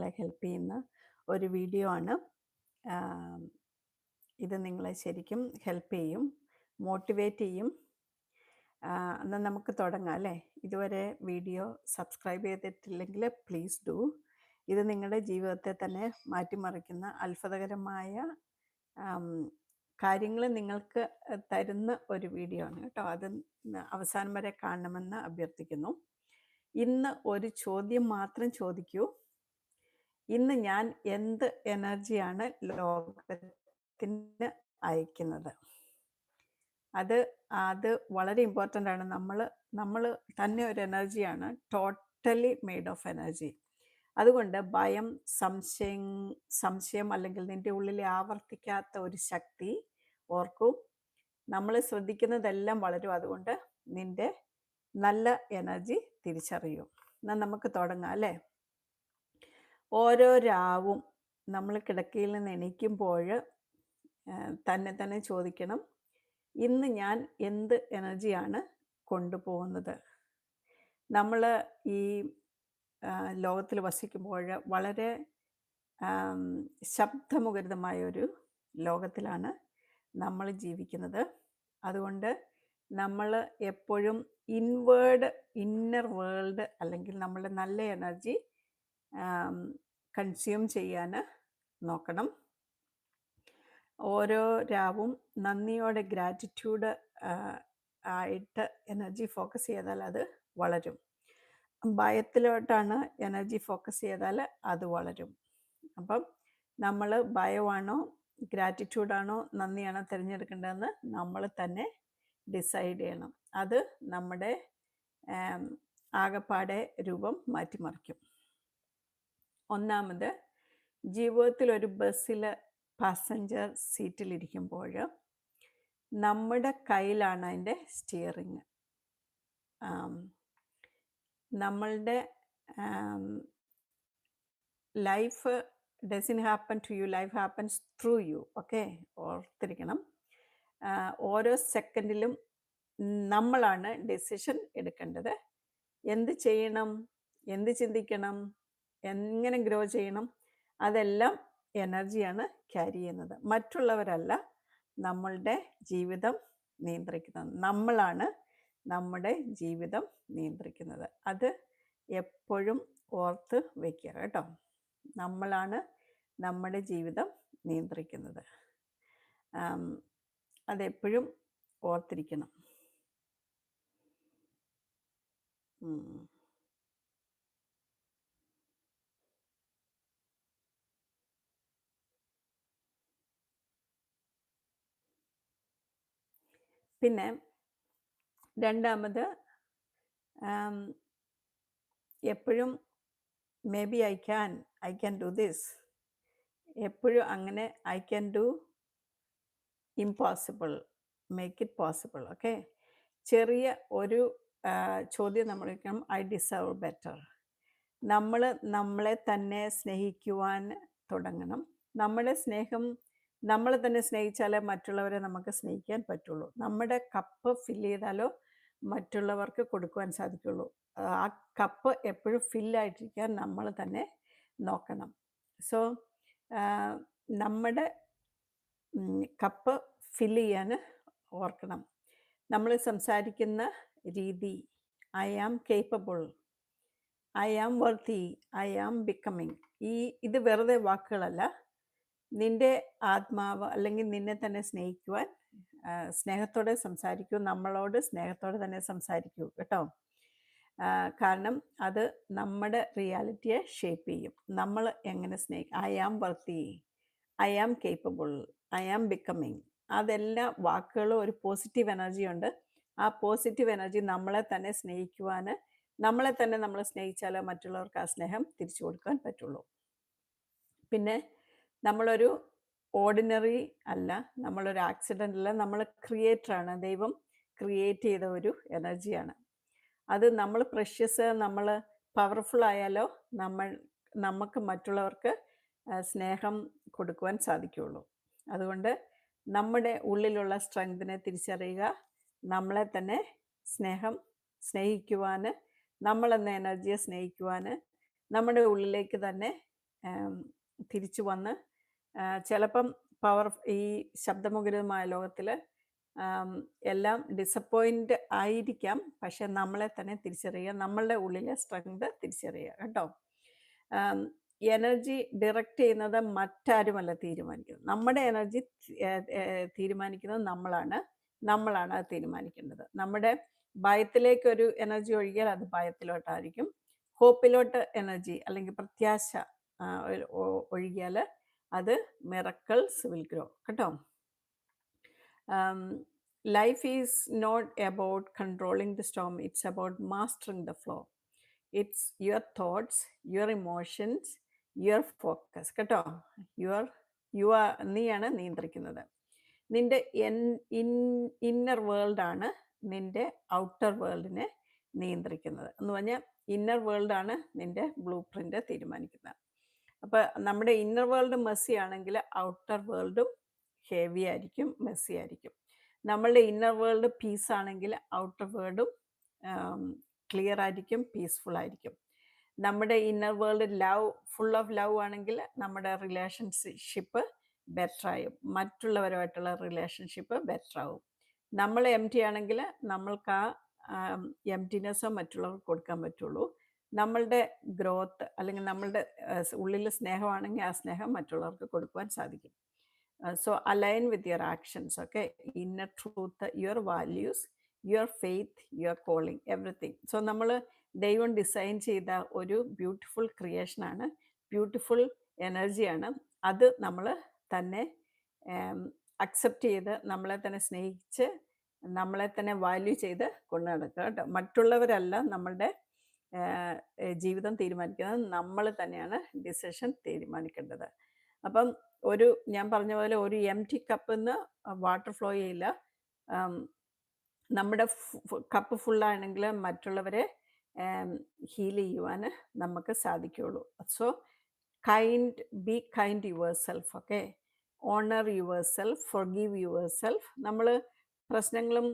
നിങ്ങളെ ഹെൽപ്പ് ചെയ്യുന്ന ഒരു വീഡിയോ ആണ്. ഇത് നിങ്ങളെ ശരിക്കും ഹെൽപ്പ് ചെയ്യും മോട്ടിവേറ്റ് ചെയ്യും. എന്നാൽ നമുക്ക് തുടങ്ങാം അല്ലേ? ഇതുവരെ വീഡിയോ സബ്സ്ക്രൈബ് ചെയ്തിട്ടില്ലെങ്കിൽ പ്ലീസ് ഡു ഇത് നിങ്ങളുടെ ജീവിതത്തെ തന്നെ മാറ്റിമറിക്കുന്ന അത്ഭുതകരമായ കാര്യങ്ങൾ നിങ്ങൾക്ക് തരുന്ന ഒരു വീഡിയോ ആണ് കേട്ടോ. അത് അവസാനം വരെ കാണണമെന്ന് അഭ്യർത്ഥിക്കുന്നു. ഇന്ന് ഒരു ചോദ്യം മാത്രം ചോദിക്കൂ. ഇന്ന് ഞാൻ എന്ത് എനർജിയാണ് ലോകത്തിന് അയക്കുന്നത്? അത് അത് വളരെ ഇമ്പോർട്ടന്റ് ആണ്. നമ്മൾ നമ്മൾ തന്നെ ഒരു എനർജിയാണ്. ടോട്ടലി മെയ്ഡ് ഓഫ് എനർജി അതുകൊണ്ട് ഭയം സംശയം സംശയം അല്ലെങ്കിൽ നിന്റെ ഉള്ളിൽ ആവർത്തിക്കാത്ത ഒരു ശക്തി ഓർക്കും. നമ്മൾ ശ്രദ്ധിക്കുന്നതെല്ലാം വളരും. അതുകൊണ്ട് നിന്റെ നല്ല എനർജി തിരിച്ചറിയും. എന്നാൽ നമുക്ക് തുടങ്ങാം അല്ലേ? ഓരോ രാവും നമ്മൾ കിടക്കയിൽ നിന്ന് എണീക്കുമ്പോൾ തന്നെ തന്നെ ചോദിക്കണം ഇന്ന് ഞാൻ എന്ത് എനർജിയാണ് കൊണ്ടുപോകുന്നത്? നമ്മൾ ഈ ലോകത്തിൽ വസിക്കുമ്പോൾ വളരെ ശബ്ദമുഖരിതമായ ഒരു ലോകത്തിലാണ് നമ്മൾ ജീവിക്കുന്നത്. അതുകൊണ്ട് നമ്മൾ എപ്പോഴും ഇൻവേർഡ് ഇന്നർ വേൾഡ് അല്ലെങ്കിൽ നമ്മളുടെ നല്ല എനർജി കൺസ്യൂം ചെയ്യാൻ നോക്കണം. ഓരോ രാവും നന്ദിയോടെ ഗ്രാറ്റിറ്റ്യൂഡ് ആയിട്ട് എനർജി ഫോക്കസ് ചെയ്താൽ അത് വളരും. ഭയത്തിലോട്ടാണ് എനർജി ഫോക്കസ് ചെയ്താൽ അത് വളരും. അപ്പം നമ്മൾ ഭയമാണോ ഗ്രാറ്റിറ്റ്യൂഡാണോ നന്ദിയാണോ തിരഞ്ഞെടുക്കേണ്ടതെന്ന് നമ്മൾ തന്നെ ഡിസൈഡ് ചെയ്യണം. അത് നമ്മുടെ ആകപ്പാടെ രൂപം മാറ്റിമറിക്കും. ഒന്നാമത് ജീവിതത്തിൽ ഒരു ബസ്സിൽ പാസഞ്ചർ സീറ്റിലിരിക്കുമ്പോൾ നമ്മുടെ കയ്യിലാണ് അതിന്റെ സ്റ്റിയറിങ്. നമ്മളുടെ life doesn't happen to you life happens through you okay? ഓർത്തിരിക്കണം. ഓരോ സെക്കൻഡിലും നമ്മളാണ് ഡെസിഷൻ എടുക്കേണ്ടത്. എന്ത് ചെയ്യണം? എന്ത് ചിന്തിക്കണം? എങ്ങനെ ഗ്രോ ചെയ്യണം അതെല്ലാം എനർജിയാണ് ക്യാരി ചെയ്യുന്നത്. മറ്റുള്ളവരല്ല നമ്മളുടെ ജീവിതം നിയന്ത്രിക്കുന്നത്. നമ്മളാണ് നമ്മുടെ ജീവിതം നിയന്ത്രിക്കുന്നത്. അത് എപ്പോഴും ഓർത്ത് വയ്ക്കുക കേട്ടോ. നമ്മളാണ് നമ്മുടെ ജീവിതം നിയന്ത്രിക്കുന്നത്. അതെപ്പോഴും ഓർത്തിരിക്കണം. പിന്നെ രണ്ടാമത് എപ്പോഴും may be I can I can do this. എപ്പോഴും അങ്ങനെ I can do impossible make it possible okay? ചെറിയ ഒരു ചോദ്യം നമ്മൾ വയ്ക്കണം ഐ ഡിസേർവ് ബെറ്റർ. നമ്മൾ നമ്മളെ തന്നെ സ്നേഹിക്കുവാൻ തുടങ്ങണം. നമ്മളെ സ്നേഹം നമ്മളെ തന്നെ സ്നേഹിച്ചാലേ മറ്റുള്ളവരെ നമുക്ക് സ്നേഹിക്കാൻ പറ്റുള്ളൂ. നമ്മുടെ കപ്പ് ഫില്ല് ചെയ്താലോ മറ്റുള്ളവർക്ക് കൊടുക്കുവാൻ സാധിക്കുള്ളൂ. ആ കപ്പ് എപ്പോഴും ഫില്ലായിട്ടിരിക്കാൻ നമ്മൾ തന്നെ നോക്കണം. സോ നമ്മുടെ കപ്പ് ഫില്ല് ചെയ്യാൻ ഓർക്കണം. നമ്മൾ സംസാരിക്കുന്ന രീതി I am capable I am worthy I am becoming ഈ ഇത് വെറുതെ വാക്കുകളല്ല. നിന്റെ ആത്മാവ് അല്ലെങ്കിൽ നിന്നെ തന്നെ സ്നേഹിക്കുവാൻ സ്നേഹത്തോടെ സംസാരിക്കൂ നമ്മളോട് സ്നേഹത്തോടെ തന്നെ സംസാരിക്കൂ കേട്ടോ? കാരണം അത് നമ്മുടെ റിയാലിറ്റിയെ ഷേപ്പ് ചെയ്യും. നമ്മൾ എങ്ങനെ സ്നേഹിക്കും I am worthy I am capable I am becoming അതെല്ലാ വാക്കുകളും ഒരു പോസിറ്റീവ് എനർജി ഉണ്ട്. ആ പോസിറ്റീവ് എനർജി നമ്മളെ തന്നെ സ്നേഹിക്കുവാൻ നമ്മളെ തന്നെ നമ്മൾ സ്നേഹിച്ചാലേ മറ്റുള്ളവർക്ക് ആ സ്നേഹം തിരിച്ചു കൊടുക്കാൻ പറ്റുള്ളൂ. പിന്നെ നമ്മളൊരു ഓർഡിനറി അല്ല നമ്മളൊരു ആക്സിഡന്റ് അല്ല നമ്മൾ ക്രിയേറ്ററാണ്. ദൈവം ക്രിയേറ്റ് ചെയ്ത ഒരു എനർജിയാണ്. അത് നമ്മൾ പ്രഷ്യസ് നമ്മൾ പവർഫുൾ ആയാലോ നമ്മൾ നമുക്ക് മറ്റുള്ളവർക്ക് സ്നേഹം കൊടുക്കുവാൻ സാധിക്കുകയുള്ളൂ. അതുകൊണ്ട് നമ്മുടെ ഉള്ളിലുള്ള സ്ട്രെങ്തിനെ തിരിച്ചറിയുക നമ്മളെ തന്നെ സ്നേഹം സ്നേഹിക്കുവാൻ നമ്മളെന്ന എനർജിയെ സ്നേഹിക്കുവാൻ നമ്മുടെ ഉള്ളിലേക്ക് തന്നെ തിരിച്ചു വന്ന് ചിലപ്പം പവർ ഈ ശബ്ദമുഖരിതമായ ലോകത്തിൽ എല്ലാം ഡിസപ്പോയിന്റ് ആയിരിക്കാം. പക്ഷെ നമ്മളെ തന്നെ തിരിച്ചറിയുക നമ്മളുടെ ഉള്ളിലെ സ്ട്രെങ്ത് തിരിച്ചറിയുക കേട്ടോ? എനർജി ഡയറക്റ്റ് ചെയ്യുന്നത് മറ്റാരുമല്ല തീരുമാനിക്കുന്നത്. നമ്മുടെ എനർജി തീരുമാനിക്കുന്നത് നമ്മളാണ്. നമ്മളാണ് അത് തീരുമാനിക്കേണ്ടത്. നമ്മുടെ ഭയത്തിലേക്കൊരു എനർജി ഒഴുകിയാൽ അത് ഭയത്തിലോട്ടായിരിക്കും. ഹോപ്പിലോട്ട് എനർജി അല്ലെങ്കിൽ പ്രത്യാശ ഒഴുകിയാൽ അത് മിറക്കിൾസ് വിൽ ഗ്രോ. കേട്ടോ? Life is not about controlling the storm it's about mastering the flow. It's your thoughts your emotions your focus. കേട്ടോ? യുവർ യു ആർ നീയാണ് നിയന്ത്രിക്കുന്നത്. നിന്റെ ഇൻ ഇന്നർ വേൾഡാണ് നിന്റെ ഔട്ടർ വേൾഡിനെ നിയന്ത്രിക്കുന്നത്. എന്ന് പറഞ്ഞാൽ ഇന്നർ വേൾഡാണ് നിന്റെ ബ്ലൂ പ്രിന്റ് തീരുമാനിക്കുന്നത്. അപ്പോൾ നമ്മുടെ ഇന്നർ വേൾഡ് മെസ്സി ആണെങ്കിൽ ഔട്ടർ വേൾഡും ഹെവി ആയിരിക്കും മെസ്സി ആയിരിക്കും. നമ്മളുടെ ഇന്നർ വേൾഡ് പീസ് ആണെങ്കിൽ ഔട്ടർ വേൾഡും ക്ലിയർ ആയിരിക്കും പീസ്ഫുൾ ആയിരിക്കും. നമ്മുടെ inner world love full of love ആണെങ്കിൽ നമ്മുടെ റിലേഷൻഷിപ്പ് ബെറ്റർ ആയും. മറ്റുള്ളവരുമായിട്ടുള്ള റിലേഷൻഷിപ്പ് ബെറ്റർ ആവും. നമ്മൾ എം ടി ആണെങ്കിൽ നമ്മൾക്ക് ആ എം ടിനെസ് മറ്റുള്ളവർക്ക് കൊടുക്കാൻ പറ്റുള്ളൂ. നമ്മളുടെ ഗ്രോത്ത് അല്ലെങ്കിൽ നമ്മളുടെ ഉള്ളിൽ സ്നേഹമാണെങ്കിൽ ആ സ്നേഹം മറ്റുള്ളവർക്ക് കൊടുക്കുവാൻ സാധിക്കും. So align with your actions okay? Inner truth your values your faith your calling everything. So നമ്മൾ ദൈവം ഡിസൈൻ ചെയ്ത ഒരു ബ്യൂട്ടിഫുൾ ക്രിയേഷനാണ്. ബ്യൂട്ടിഫുൾ എനർജിയാണ്. അത് നമ്മൾ തന്നെ അക്സെപ്റ്റ് ചെയ്ത് നമ്മളെ തന്നെ സ്നേഹിച്ച് നമ്മളെ തന്നെ വാല്യൂ ചെയ്ത് കൊണ്ടു നടക്കുക കേട്ടോ. മറ്റുള്ളവരല്ല നമ്മളുടെ ജീവിതം തീരുമാനിക്കുന്നത് നമ്മൾ തന്നെയാണ് ഡിസിഷൻ തീരുമാനിക്കേണ്ടത്. അപ്പം ഒരു ഞാൻ പറഞ്ഞ പോലെ ഒരു എം ടി കപ്പിൽ നിന്ന് വാട്ടർ ഫ്ലോ ചെയ്യില്ല നമ്മുടെ കപ്പ് ഫുള്ളാണെങ്കിൽ മറ്റുള്ളവരെ ഹീൽ ചെയ്യുവാൻ നമുക്ക് സാധിക്കുകയുള്ളൂ. So kind be kind yourself okay honour yourself forgive yourself നമ്മൾ പ്രശ്നങ്ങളും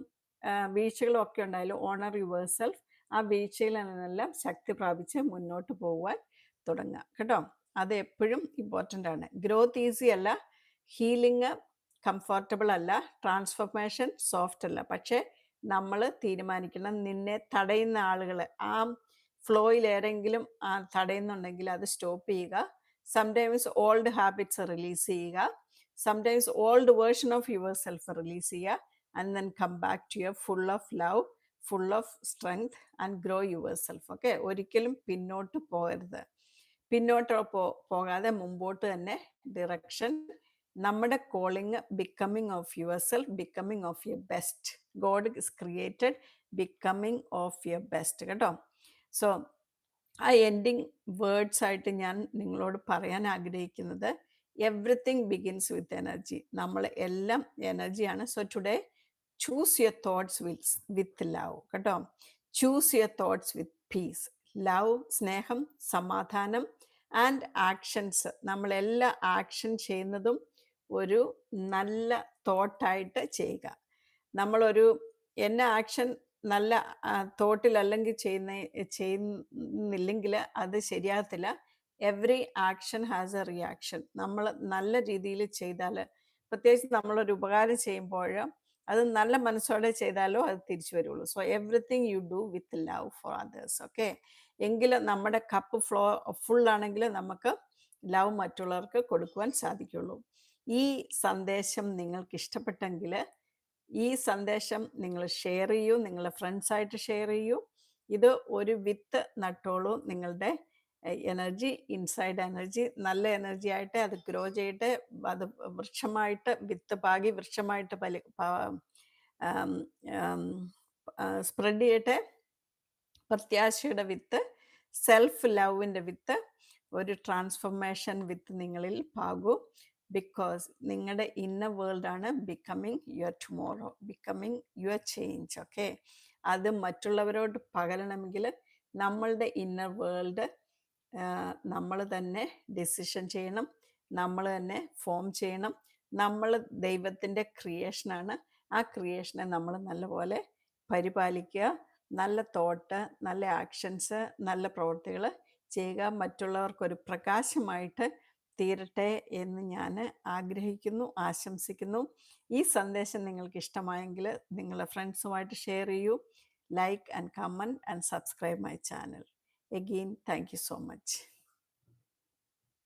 വീഴ്ചകളും ഒക്കെ ഉണ്ടായാലും ഓണർ യുവർ സെൽഫ് ആ വീഴ്ചയിൽ നിന്നെല്ലാം ശക്തി പ്രാപിച്ച് മുന്നോട്ട് പോകുവാൻ തുടങ്ങുക കേട്ടോ? അത് എപ്പോഴും ഇമ്പോർട്ടന്റ് ആണ്. ഗ്രോത്ത് ഈസി അല്ല ഹീലിംഗ് കംഫർട്ടബിൾ അല്ല ട്രാൻസ്ഫോർമേഷൻ സോഫ്റ്റ് അല്ല. പക്ഷേ നമ്മൾ തീരുമാനിക്കണം നിന്നെ തടയുന്ന ആളുകൾ ആ ഫ്ലോയിൽ ഏതെങ്കിലും തടയുന്നുണ്ടെങ്കിൽ അത് സ്റ്റോപ്പ് ചെയ്യുക. സംടൈംസ് ഓൾഡ് ഹാബിറ്റ്സ് റിലീസ് ചെയ്യുക. Sometimes old version of yourself release ചെയ്യുക. And then come back to your full of love full of strength and grow yourself okay ഒരിക്കലും പിന്നോട്ട് പോകരുത്. പിന്നോട്ട് പോ പോകാതെ മുമ്പോട്ട് തന്നെ ഡിറക്ഷൻ നമ്മുടെ calling becoming of yourself becoming of your best God is created becoming of your best കേട്ടോ? സോ ആ എൻഡിങ് വേർഡ്സ് ആയിട്ട് ഞാൻ നിങ്ങളോട് പറയാൻ ആഗ്രഹിക്കുന്നത് എവറിത്തിങ് ബിഗിൻസ് വിത്ത് എനർജി നമ്മൾ എല്ലാം എനർജിയാണ് so today choose your thoughts with with love കേട്ടോ? Choose your thoughts with peace love സ്നേഹം സമാധാനം ആൻഡ് ആക്ഷൻസ് നമ്മളെല്ലാ ആക്ഷൻ ചെയ്യുന്നതും ഒരു നല്ല തോട്ടായിട്ട് ചെയ്യുക. നമ്മളൊരു എന്ന ആക്ഷൻ നല്ല തോട്ടിലല്ലെങ്കിൽ ചെയ്യുന്ന ചെയ്യുന്നില്ലെങ്കിൽ അത് ശരിയാകത്തില്ല. Every action has a reaction നമ്മൾ നല്ല രീതിയിൽ ചെയ്താൽ പ്രത്യേകിച്ച് നമ്മളൊരു ഉപകാരം ചെയ്യുമ്പോൾ അത് നല്ല മനസ്സോടെ ചെയ്താലോ അത് തിരിച്ചു വരുള്ളൂ. So everything you do with love for others okay എങ്കിലും നമ്മുടെ കപ്പ് ഫ്ലോ ഫുൾ ആണെങ്കിൽ നമുക്ക് ലവ് മറ്റുള്ളവർക്ക് കൊടുക്കുവാൻ സാധിക്കുള്ളൂ. ഈ സന്ദേശം നിങ്ങൾക്ക് ഇഷ്ടപ്പെട്ടെങ്കിൽ ഈ സന്ദേശം നിങ്ങൾ ഷെയർ ചെയ്യൂ നിങ്ങളുടെ ഫ്രണ്ട്സായിട്ട് ഷെയർ ചെയ്യൂ. ഇത് ഒരു വിത്ത് നട്ടോളൂ നിങ്ങളുടെ എനർജി ഇൻസൈഡ് എനർജി നല്ല എനർജി ആയിട്ട് അത് ഗ്രോ ചെയ്തിട്ട് അത് വൃക്ഷമായിട്ട് വിത്ത് പാകി വൃക്ഷമായിട്ട് പലി സ്പ്രെഡ് ചെയ്യട്ടെ പ്രത്യാശയുടെ വിത്ത് സെൽഫ് ലവിന്റെ വിത്ത് ഒരു ട്രാൻസ്ഫോർമേഷൻ വിത്ത് നിങ്ങളിൽ പാകൂ. ബിക്കോസ് നിങ്ങളുടെ ഇന്നർ ആണ് becoming your tomorrow becoming your change okay? അത് മറ്റുള്ളവരോട് പകരണമെങ്കിൽ നമ്മളുടെ ഇന്നർ വേൾഡ് നമ്മൾ തന്നെ ഡിസിഷൻ ചെയ്യണം. നമ്മൾ തന്നെ ഫോം ചെയ്യണം. നമ്മൾ ദൈവത്തിന്റെ ക്രിയേഷനാണ് ആ ക്രിയേഷനെ നമ്മൾ നല്ലപോലെ പരിപാലിക്കുക. നല്ല തോട്ട് നല്ല ആക്ഷൻസ് നല്ല പ്രവൃത്തികൾ ചെയ്യുക. മറ്റുള്ളവർക്കൊരു പ്രകാശമായിട്ട് തീരട്ടെ എന്ന് ഞാൻ ആഗ്രഹിക്കുന്നു ആശംസിക്കുന്നു. ഈ സന്ദേശം നിങ്ങൾക്ക് ഇഷ്ടമായെങ്കിൽ നിങ്ങളുടെ ഫ്രണ്ട്സുമായിട്ട് ഷെയർ ചെയ്യൂ. Like and comment and subscribe my channel again thank you so much